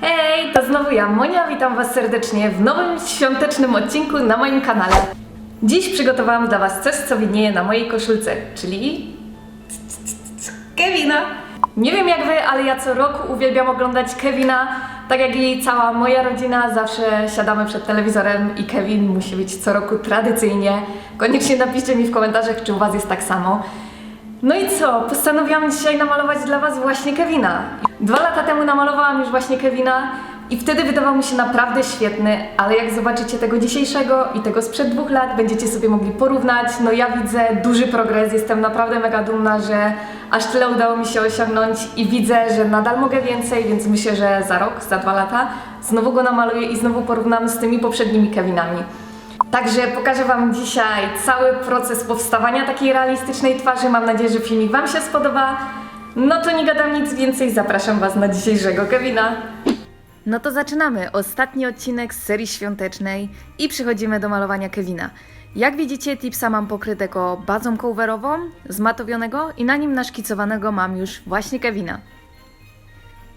Hej, to znowu ja, Monia, witam Was serdecznie w nowym świątecznym odcinku na moim kanale. Dziś przygotowałam dla Was coś, co widnieje na mojej koszulce, czyli Kevina. Nie wiem jak Wy, ale ja co roku uwielbiam oglądać Kevina, tak jak i cała moja rodzina, zawsze siadamy przed telewizorem i Kevin musi być co roku tradycyjnie. Koniecznie napiszcie mi w komentarzach, czy u Was jest tak samo. No i co? Postanowiłam dzisiaj namalować dla Was właśnie Kevina. Dwa lata temu namalowałam już właśnie Kevina i wtedy wydawał mi się naprawdę świetny, ale jak zobaczycie tego dzisiejszego i tego sprzed dwóch lat, będziecie sobie mogli porównać. No ja widzę duży progres, jestem naprawdę mega dumna, że aż tyle udało mi się osiągnąć i widzę, że nadal mogę więcej, więc myślę, że za rok, za dwa lata znowu go namaluję i znowu porównam z tymi poprzednimi Kevinami. Także pokażę Wam dzisiaj cały proces powstawania takiej realistycznej twarzy. Mam nadzieję, że filmik Wam się spodoba. No to nie gadam nic więcej, zapraszam Was na dzisiejszego Kevina. No to zaczynamy. Ostatni odcinek z serii świątecznej i przechodzimy do malowania Kevina. Jak widzicie, tipsa mam pokrytego bazą coverową, zmatowionego i na nim naszkicowanego mam już właśnie Kevina.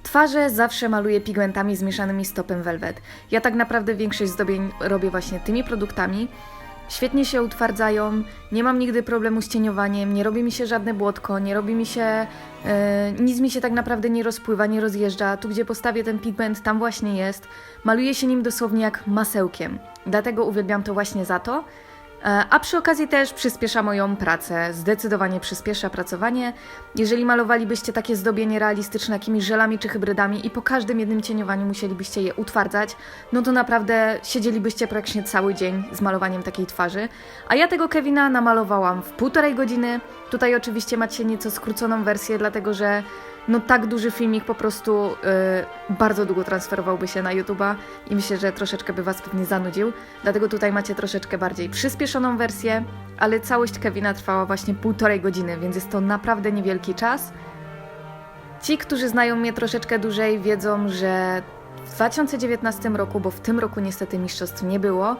Twarze zawsze maluję pigmentami zmieszanymi z topem velvet. Ja tak naprawdę większość zdobień robię właśnie tymi produktami. Świetnie się utwardzają, nie mam nigdy problemu z cieniowaniem, nie robi mi się żadne błotko, nie robi mi się, e, nic mi się tak naprawdę nie rozpływa, nie rozjeżdża. Tu gdzie postawię ten pigment, tam właśnie jest. Maluję się nim dosłownie jak masełkiem. Dlatego uwielbiam to właśnie za to. E, A przy okazji też przyspiesza moją pracę, zdecydowanie przyspiesza pracowanie. Jeżeli malowalibyście takie zdobienie realistyczne jakimiś żelami czy hybrydami i po każdym jednym cieniowaniu musielibyście je utwardzać, no to naprawdę siedzielibyście praktycznie cały dzień z malowaniem takiej twarzy. A ja tego Kevina namalowałam w półtorej godziny. Tutaj oczywiście macie nieco skróconą wersję, dlatego że no tak duży filmik po prostu y, bardzo długo transferowałby się na YouTube'a i myślę, że troszeczkę by Was pewnie zanudził. Dlatego tutaj macie troszeczkę bardziej przyspieszoną wersję, ale całość Kevina trwała właśnie półtorej godziny, więc jest to naprawdę niewielki czas. Ci, którzy znają mnie troszeczkę dłużej, wiedzą, że w 2019 roku, bo w tym roku niestety mistrzostw nie było,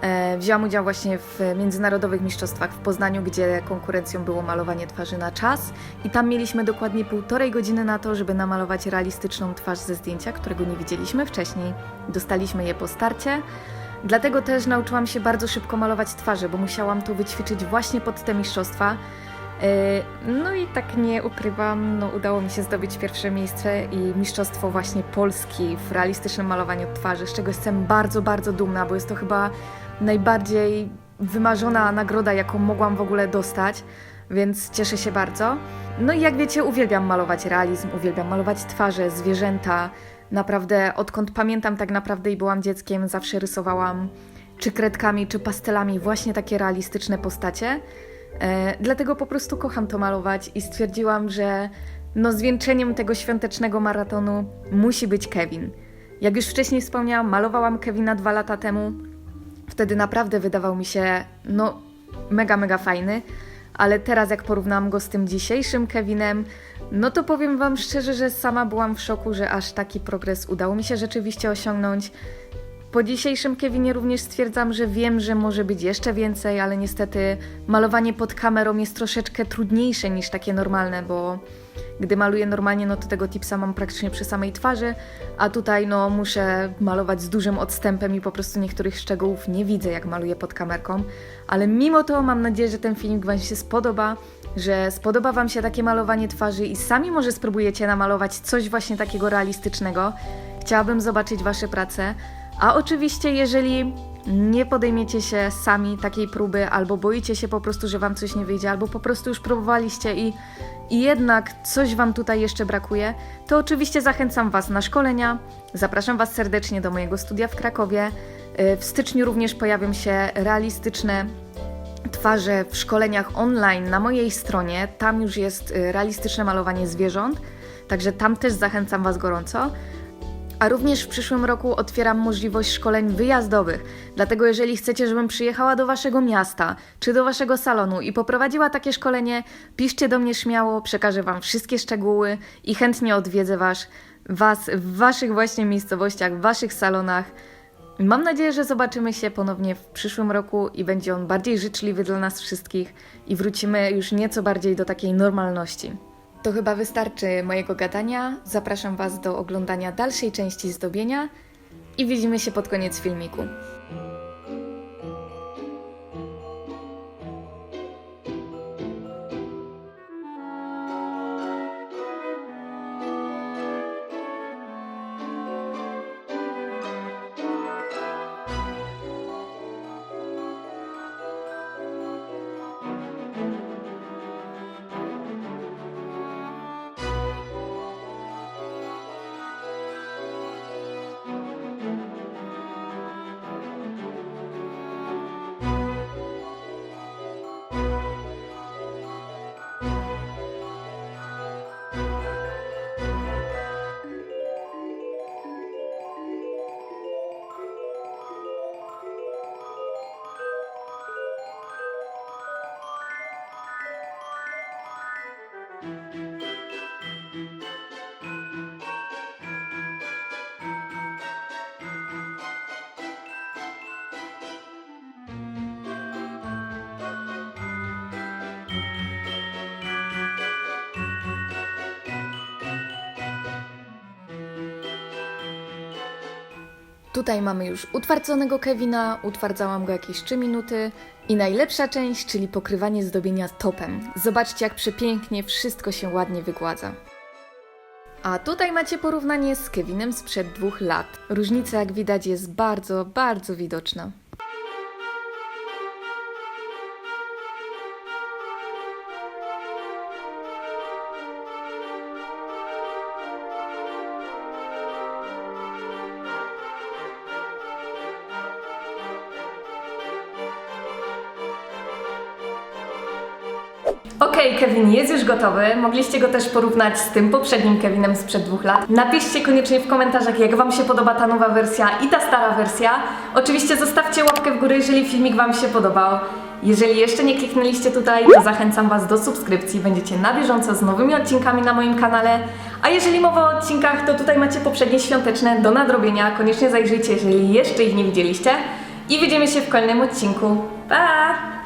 e, wzięłam udział właśnie w międzynarodowych mistrzostwach w Poznaniu, gdzie konkurencją było malowanie twarzy na czas i tam mieliśmy dokładnie półtorej godziny na to, żeby namalować realistyczną twarz ze zdjęcia, którego nie widzieliśmy wcześniej. Dostaliśmy je po starcie. Dlatego też nauczyłam się bardzo szybko malować twarze, bo musiałam to wyćwiczyć właśnie pod te mistrzostwa. Yy, No i tak nie ukrywam, no udało mi się zdobyć pierwsze miejsce i mistrzostwo właśnie Polski w realistycznym malowaniu twarzy, z czego jestem bardzo, bardzo dumna, bo jest to chyba najbardziej wymarzona nagroda, jaką mogłam w ogóle dostać, więc cieszę się bardzo. No i jak wiecie, uwielbiam malować realizm, uwielbiam malować twarze, zwierzęta. Naprawdę, odkąd pamiętam tak naprawdę i byłam dzieckiem, zawsze rysowałam czy kredkami, czy pastelami właśnie takie realistyczne postacie. E, dlatego po prostu kocham to malować i stwierdziłam, że no zwieńczeniem tego świątecznego maratonu musi być Kevin. Jak już wcześniej wspomniałam, malowałam Kevina dwa lata temu. Wtedy naprawdę wydawał mi się, no, mega, mega fajny. Ale teraz, jak porównam go z tym dzisiejszym Kevinem, no to powiem Wam szczerze, że sama byłam w szoku, że aż taki progres udało mi się rzeczywiście osiągnąć. Po dzisiejszym Kevinie również stwierdzam, że wiem, że może być jeszcze więcej, ale niestety malowanie pod kamerą jest troszeczkę trudniejsze niż takie normalne, bo gdy maluję normalnie, no to tego tipsa mam praktycznie przy samej twarzy, a tutaj no muszę malować z dużym odstępem i po prostu niektórych szczegółów nie widzę, jak maluję pod kamerką. Ale mimo to mam nadzieję, że ten filmik Wam się spodoba, że spodoba Wam się takie malowanie twarzy i sami może spróbujecie namalować coś właśnie takiego realistycznego. Chciałabym zobaczyć Wasze prace. A oczywiście, jeżeli nie podejmiecie się sami takiej próby, albo boicie się po prostu, że wam coś nie wyjdzie, albo po prostu już próbowaliście i, i jednak coś wam tutaj jeszcze brakuje, to oczywiście zachęcam was na szkolenia. Zapraszam was serdecznie do mojego studia w Krakowie. Y, W styczniu również pojawią się realistyczne twarze w szkoleniach online na mojej stronie. Tam już jest y, realistyczne malowanie zwierząt, także tam też zachęcam Was gorąco. A również w przyszłym roku otwieram możliwość szkoleń wyjazdowych. Dlatego, jeżeli chcecie, żebym przyjechała do waszego miasta czy do waszego salonu i poprowadziła takie szkolenie, piszcie do mnie śmiało, przekażę wam wszystkie szczegóły i chętnie odwiedzę was, was w waszych właśnie miejscowościach, w waszych salonach. Mam nadzieję, że zobaczymy się ponownie w przyszłym roku i będzie on bardziej życzliwy dla nas wszystkich i wrócimy już nieco bardziej do takiej normalności. To chyba wystarczy mojego gadania. Zapraszam Was do oglądania dalszej części zdobienia i widzimy się pod koniec filmiku. Tutaj mamy już utwardzonego Kevina, utwardzałam go jakieś 3 minuty. I najlepsza część, czyli pokrywanie zdobienia topem. Zobaczcie, jak przepięknie wszystko się ładnie wygładza. A tutaj macie porównanie z Kevinem sprzed dwóch lat. Różnica, jak widać, jest bardzo, bardzo widoczna. Okej, Kevin jest już gotowy. Mogliście go też porównać z tym poprzednim Kevinem sprzed dwóch lat. Napiszcie koniecznie w komentarzach, jak Wam się podoba ta nowa wersja i ta stara wersja. Oczywiście zostawcie łapkę w górę, jeżeli filmik Wam się podobał. Jeżeli jeszcze nie kliknęliście tutaj, to zachęcam Was do subskrypcji. Będziecie na bieżąco z nowymi odcinkami na moim kanale. A jeżeli mowa o odcinkach, to tutaj macie poprzednie świąteczne do nadrobienia. Koniecznie zajrzyjcie, jeżeli jeszcze ich nie widzieliście. I widzimy się w kolejnym odcinku. Pa!